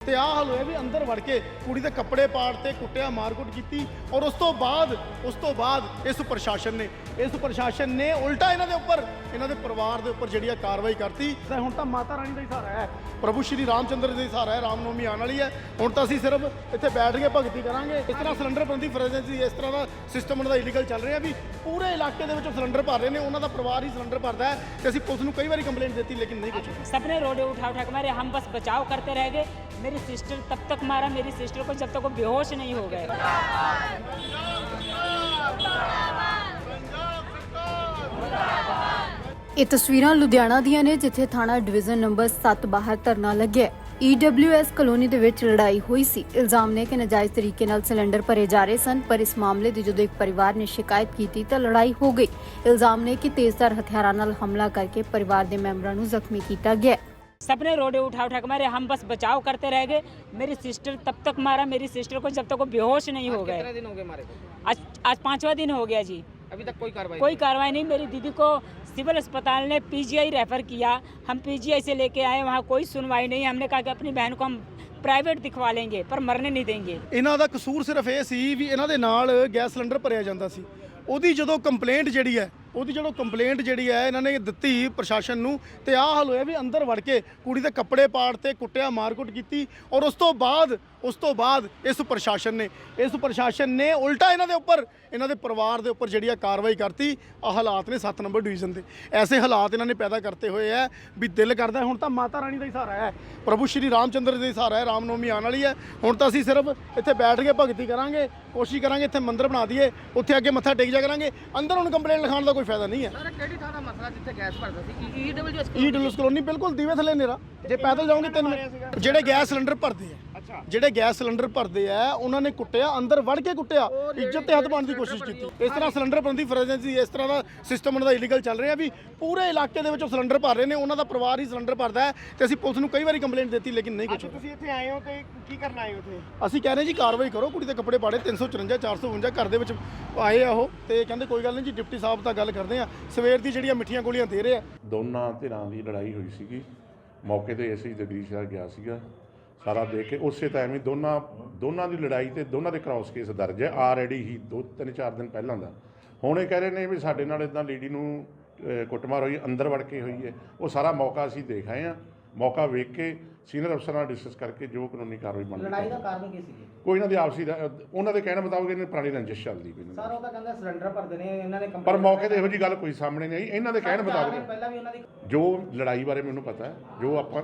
ਤੇ ਆਹ ਹਾਲ ਹੋਇਆ ਵੀ ਅੰਦਰ ਵੜ ਕੇ ਕੁੜੀ ਦੇ ਕੱਪੜੇ ਪਾੜ ਤੇ ਕੁੱਟਿਆ, ਮਾਰਕੁੱਟ ਕੀਤੀ ਔਰ ਉਸ ਤੋਂ ਬਾਅਦ, ਉਸ ਤੋਂ ਬਾਅਦ ਇਸ ਪ੍ਰਸ਼ਾਸਨ ਨੇ, ਇਸ ਪ੍ਰਸ਼ਾਸਨ ਨੇ ਉਲਟਾ ਇਹਨਾਂ ਦੇ ਉੱਪਰ, ਇਹਨਾਂ ਦੇ ਪਰਿਵਾਰ ਦੇ ਉੱਪਰ ਜਿਹੜੀ ਆ ਕਾਰਵਾਈ ਕਰਤੀ। ਹੁਣ ਤਾਂ ਮਾਤਾ ਰਾਣੀ ਦਾ ਹੀ ਸਹਾਰਾ ਹੈ, ਪ੍ਰਭੂ ਸ਼੍ਰੀ ਰਾਮਚੰਦਰ ਜੀ ਦਾ ਸਹਾਰਾ ਹੈ, ਰਾਮਨੋਮੀ ਆਉਣ ਵਾਲੀ ਹੈ। ਹੁਣ ਤਾਂ ਅਸੀਂ ਸਿਰਫ ਇੱਥੇ ਬੈਠ ਕੇ ਭਗਤੀ ਕਰਾਂਗੇ। ਇਸ ਤਰ੍ਹਾਂ ਸਿਲੰਡਰ ਬੰਦੀ ਫਰੈਂਸੀ ਇਸ ਤਰ੍ਹਾਂ ਦਾ ਸਿਸਟਮ ਉਹਨਾਂ ਦਾ ਇਲੀਗਲ ਚੱਲ ਰਿਹਾ ਵੀ ਪੂਰੇ ਇਲਾਕੇ ਦੇ ਵਿੱਚ ਸਿਲੰਡਰ ਭਰ ਰਹੇ ਨੇ, ਉਹਨਾਂ ਦਾ ਪਰਿਵਾਰ ਹੀ ਸਿਲੰਡਰ ਭਰਦਾ ਹੈ ਤੇ ਅਸੀਂ ਪੁਲਿਸ ਨੂੰ ਕਈ ਵਾਰੀ ਕੰਪਲੇਂਟ ਦਿੱਤੀ, ਲੇਕਿਨ ਨਹੀਂ ਕੁਝ ਸਪਨੇ ਰੋਡੇ ਉਠਾ ਉਠਾ ਕੇ ਮਾਰੇ, ਹਮ ਬਸ ਬਚਾਓ ਕਰਤੇ ਰਹਿ ਗਏ। मेरी सिस्टर तब तक मारा मेरी सिस्टर को जब तक वो बेहोश नहीं हो गए ਇਹ ਤਸਵੀਰਾਂ ਲੁਧਿਆਣਾ ਦੀਆਂ ਨੇ ਜਿੱਥੇ ਥਾਣਾ ਡਿਵੀਜ਼ਨ ਨੰਬਰ 7 ਬਾਹਰ ਧਰਨਾ ਲੱਗਿਆ ਈਡਬਲਯੂਐਸ ਕਲੋਨੀ ਦੇ ਵਿੱਚ ਲੜਾਈ ਹੋਈ ਸੀ ਇਲਜ਼ਾਮ ਨੇ ਕਿ ਨਜਾਇਜ਼ ਤਰੀਕੇ ਨਾਲ ਸਿਲੰਡਰ ਭਰੇ ਜਾ ਰਹੇ ਸਨ ਪਰ ਇਸ ਮਾਮਲੇ ਦੀ ਜਦੋਂ ਇੱਕ ਪਰਿਵਾਰ ਨੇ ਸ਼ਿਕਾਇਤ ਕੀਤੀ ਤਾਂ ਲੜਾਈ ਹੋ ਗਈ ਇਲਜ਼ਾਮ ਨੇ ਕਿ ਤੇਜ਼ਧਾਰ ਹਥਿਆਰਾਂ ਨਾਲ ਹਮਲਾ ਕਰਕੇ ਪਰਿਵਾਰ ਦੇ ਮੈਂਬਰਾਂ ਨੂੰ ਜ਼ਖਮੀ ਕੀਤਾ ਗਿਆ सबने रोडे उठा उठा के मारे हम बस बचाव करते रह गए मेरी सिस्टर तब तक मारा मेरी सिस्टर को जब तक वो बेहोश नहीं हो कितने गए दिन हो गए मारे को आज आज पांचवा दिन हो गया जी अभी तक कोई कार्रवाई कोई कार्रवाई नहीं मेरी दीदी को सिविल अस्पताल ने पीजीआई रेफर किया हम पीजीआई से लेके आए वहाँ कोई सुनवाई नहीं हमने कहा कि अपनी बहन को हम प्राइवेट दिखवा लेंगे पर मरने नहीं देंगे ਇਹਨਾਂ ਦਾ ਕਸੂਰ ਸਿਰਫ ਇਹ ਸੀ ਵੀ ਇਹਨਾਂ ਦੇ ਨਾਲ ਗੈਸ ਸਿਲੰਡਰ ਭਰਿਆ ਜਾਂਦਾ ਸੀ ਉਹਦੀ ਜਦੋਂ ਕੰਪਲੇਂਟ ਜਿਹੜੀ ਹੈ ਉਹਦੀ ਜਦੋਂ ਕੰਪਲੇਂਟ ਜਿਹੜੀ ਹੈ, ਇਹਨਾਂ ਨੇ ਦਿੱਤੀ ਪ੍ਰਸ਼ਾਸਨ ਨੂੰ ਤੇ ਆਹ ਹਾਲ ਹੋਇਆ ਵੀ ਅੰਦਰ ਵੜ ਕੇ ਕੁੜੀ ਦੇ ਕੱਪੜੇ ਪਾੜ ਤੇ ਕੁੱਟਿਆ, ਮਾਰਕੁੱਟ ਕੀਤੀ ਔਰ ਉਸ ਤੋਂ ਬਾਅਦ, ਉਸ ਤੋਂ ਬਾਅਦ ਇਸ ਪ੍ਰਸ਼ਾਸਨ ਨੇ, ਇਸ ਪ੍ਰਸ਼ਾਸਨ ਨੇ ਉਲਟਾ ਇਹਨਾਂ ਦੇ ਉੱਪਰ, ਇਹਨਾਂ ਦੇ ਪਰਿਵਾਰ ਦੇ ਉੱਪਰ ਜਿਹੜੀ ਆ ਕਾਰਵਾਈ ਕਰਤੀ ਆ ਹਾਲਾਤ ਨੇ 7 ਨੰਬਰ ਡਿਵੀਜ਼ਨ ਦੇ। ਐਸੇ ਹਾਲਾਤ ਇਹਨਾਂ ਨੇ ਪੈਦਾ ਕਰਤੇ ਹੋਏ ਆ ਵੀ ਦਿਲ ਕਰਦਾ, ਹੁਣ ਤਾਂ ਮਾਤਾ ਰਾਣੀ ਦਾ ਹੀ ਸਹਾਰਾ ਹੈ, ਪ੍ਰਭੂ ਸ਼੍ਰੀ ਰਾਮਚੰਦਰ ਦਾ ਹੀ ਸਹਾਰਾ ਹੈ, ਰਾਮਨੌਮੀ ਆਉਣ ਵਾਲੀ ਹੈ। ਹੁਣ ਤਾਂ ਅਸੀਂ ਸਿਰਫ ਇੱਥੇ ਬੈਠ ਕੇ ਭਗਤੀ ਕਰਾਂਗੇ, ਕੋਸ਼ਿਸ਼ ਕਰਾਂਗੇ ਇੱਥੇ ਮੰਦਿਰ ਬਣਾ ਦਈਏ, ਉੱਥੇ ਅੱਗੇ ਮੱਥਾ ਟੇਕ ਜਾ ਕਰਾਂਗੇ, ਅੰਦਰ ਹੁਣ ਕੰਪਲੇਂਟ ਲਿਖਾਉਣ ਦਾ ਕੋਈ ਫਾਇਦਾ ਨਹੀਂ ਹੈ। ਸਰ ਕਿਹੜੀ ਥਾਂ ਦਾ ਮਸਲਾ ਜਿੱਥੇ ਗੈਸ ਭਰਦਾ ਸੀ? ਈਡਬਲਯੂਐਸ ਈ ਡਬਲਯੂਐਸ ਕਲੋਨੀ ਬਿਲਕੁਲ ਦੀਵੇ ਥੱਲੇ ਨੇਰਾ। ਜੇ ਪੈਦਲ ਜਾਓਗੇ ਤਿੰਨ ਮਿੰਟ ਜਿਹੜੇ ਗੈਸ ਸਿਲੰਡਰ ਭਰਦੇ ਆ। ਜਿਹੜੇ ਗੈਸ ਸਿਲੰਡਰ ਭਰਦੇ ਆ ਉਹਨਾਂ ਨੇ ਕੁੱਟਿਆ ਅੰਦਰ ਵੜ ਕੇ ਕੁੱਟਿਆ। ਇੱਜ਼ਤ ਤੇ ਹੱਥ ਪਾਉਣ ਦੀ ਕੋਸ਼ਿਸ਼ ਕੀਤੀ। ਇਸ ਤਰ੍ਹਾਂ ਸਿਲੰਡਰ ਬੰਦੀ ਫਰੈਜੈਂਸੀ ਇਸ ਤਰ੍ਹਾਂ ਦਾ ਸਿਸਟਮ ਉਹਨਾਂ ਦਾ ਇਲੀਗਲ ਚੱਲ ਰਿਹਾ ਵੀ ਪੂਰੇ ਇਲਾਕੇ ਦੇ ਵਿੱਚ ਸਿਲੰਡਰ ਭਰ ਰਹੇ ਨੇ ਉਹਨਾਂ ਦਾ ਪਰਿਵਾਰ ਹੀ ਸਿਲੰਡਰ ਭਰਦਾ ਹੈ ਤੇ ਅਸੀਂ ਪੁਲਿਸ ਨੂੰ ਕਈ ਵਾਰੀ ਕੰਪਲੇਂਟ ਦਿੱਤੀ ਲੇਕਿਨ ਨਹੀਂ ਹੋਇਆ। ਤੁਸੀਂ ਇੱਥੇ ਆਏ ਹੋ ਤੇ ਕੀ ਕਰਨ ਆਏ ਹੋ ਇੱਥੇ? ਅਸੀਂ ਕਹਿ ਰਹੇ ਜੀ ਕਾਰਵਾਈ ਕਰੋ ਕੁੜੀ ਦੇ ਕੱਪੜੇ ਪਾੜੇ 354 452 ਘਰ ਦੇ ਵਿੱਚ ਆਏ ਆ ਉਹ ਤੇ ਕਹਿੰਦੇ ਕੋਈ ਗੱਲ ਨਹੀਂ ਜੀ ਡਿਪਟੀ ਸਾਹਿਬ ਤਾਂ ਗੱਲ ਕਰਦੇ ਆ। ਸਵੇਰ ਦੀ ਜਿਹੜੀਆਂ ਮਿੱਠੀਆਂ ਗੋਲੀਆਂ ਦੇ ਰਹੇ ਆ। ਦੋਨਾਂ ਧਿਰਾਂ ਦੀ ਲੜਾਈ ਹੋਈ ਸੀਗੀ। ਮੌਕੇ ਤੇ ਅਸੀਂ ਜਗਦੀਸ਼ ਗਿਆ ਸੀਗਾ। ਸਾਰਾ ਦੇਖ ਕੇ, ਉਸੇ ਟਾਈਮ ਹੀ ਦੋਨਾਂ ਦੋਨਾਂ ਦੀ ਲੜਾਈ ਤੇ ਦੋਨਾਂ ਦੇ ਕ੍ਰਾਸ ਕੇਸ ਦਰਜ ਹੈ। ਆਲਰੇਡੀ ਹੀ ਦੋ, ਤਿੰਨ, ਚਾਰ ਦਿਨ ਪਹਿਲਾਂ ਦਾ। ਹੁਣ ਇਹ ਕਹਿ ਰਹੇ ਨੇ ਵੀ ਸਾਡੇ ਨਾਲ ਇਦਾਂ ਲੇਡੀ ਨੂੰ ਕੁੱਟਮਾਰ ਹੋਈ, ਅੰਦਰ ਵੜ ਕੇ ਹੋਈ ਹੈ। ਉਹ ਸਾਰਾ ਮੌਕਾ ਅਸੀਂ ਦੇਖ ਆਏ ਆ ਮੌਕਾ ਵੇਖ ਕੇ ਸੀਨੀਅਰ ਅਫਸਰਾਂ ਨਾਲ ਡਿਸਕਸ ਕਰਕੇ ਜੋ ਕਾਨੂੰਨੀ ਕਾਰਵਾਈ ਬਣਦੀ ਲੜਾਈ ਦਾ ਕਾਰਨ ਕੀ ਸੀ ਕੋਈ ਇਹਨਾਂ ਦੀ ਆਪਸੀ ਰ- ਉਹਨਾਂ ਦੇ ਕਹਿਣ ਮੁਤਾਬਕ ਇਹਨਾਂ ਦੀ ਪੁਰਾਣੀ ਰੰਜਿਸ਼ ਚੱਲਦੀ ਪਈ ਇਹਨਾਂ ਦੀ। ਸਰ ਉਹ ਤਾਂ ਕਹਿੰਦਾ ਸਿਲੰਡਰ ਭਰਦੇ ਨੇ ਇਹਨਾਂ ਨੇ ਪਰ ਮੌਕੇ ਤੇ ਇਹੋ ਜੀ ਗੱਲ ਕੋਈ ਸਾਹਮਣੇ ਨਹੀਂ ਆਈ। ਇਹਨਾਂ ਦੇ ਕਹਿਣ ਮੁਤਾਬਕ ਪਹਿਲਾਂ ਵੀ ਉਹਨਾਂ ਦੀ ਜੋ ਲੜਾਈ ਬਾਰੇ ਮੈਨੂੰ ਪਤਾ ਹੈ ਜੋ ਆਪਾਂ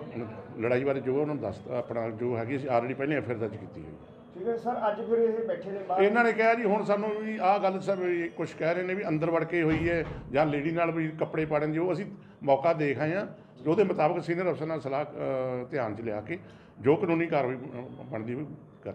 ਲੜਾਈ ਬਾਰੇ ਜੋ ਉਹਨਾਂ ਨੂੰ ਦੱਸ ਆਪਣਾ ਜੋ ਹੈਗੀ ਸੀ ਆਲਰੇਡੀ ਪਹਿਲੇ ਐਫਆਈਆਰ ਦਰਜ ਕੀਤੀ ਹੋਈ ਠੀਕ ਹੈ ਸਰ ਅੱਜ ਫਿਰ ਇਹ ਬੈਠੇ ਨੇ ਬਾਹਰ। ਇਹਨਾਂ ਨੇ ਕਿਹਾ ਜੀ ਹੁਣ ਸਾਨੂੰ ਵੀ ਆਹ ਗੱਲ ਸਭ ਕੁਝ ਕਹਿ ਰਹੇ ਨੇ ਵੀ ਅੰਦਰ ਵੜ ਕੇ ਹੋਈ ਹੈ ਜਾਂ ਲੇਡੀ ਨਾਲ ਵੀ ਕੱਪੜੇ ਪਾੜਨ ਦੀ ਉਹ ਅਸੀਂ ਮੌਕਾ ਦੇਖ ਆਏ ਹਾਂ। ਉਹਦੇ ਮੁਤਾਬਕ ਸੀਨੀਅਰ ਅਫਸਰ ਨਾਲ ਸਲਾਹ ਧਿਆਨ 'ਚ ਲਿਆ ਕੇ ਜੋ ਕਾਨੂੰਨੀ ਕਾਰਵਾਈ ਬਣਦੀ ਹੋਈ ਕਰ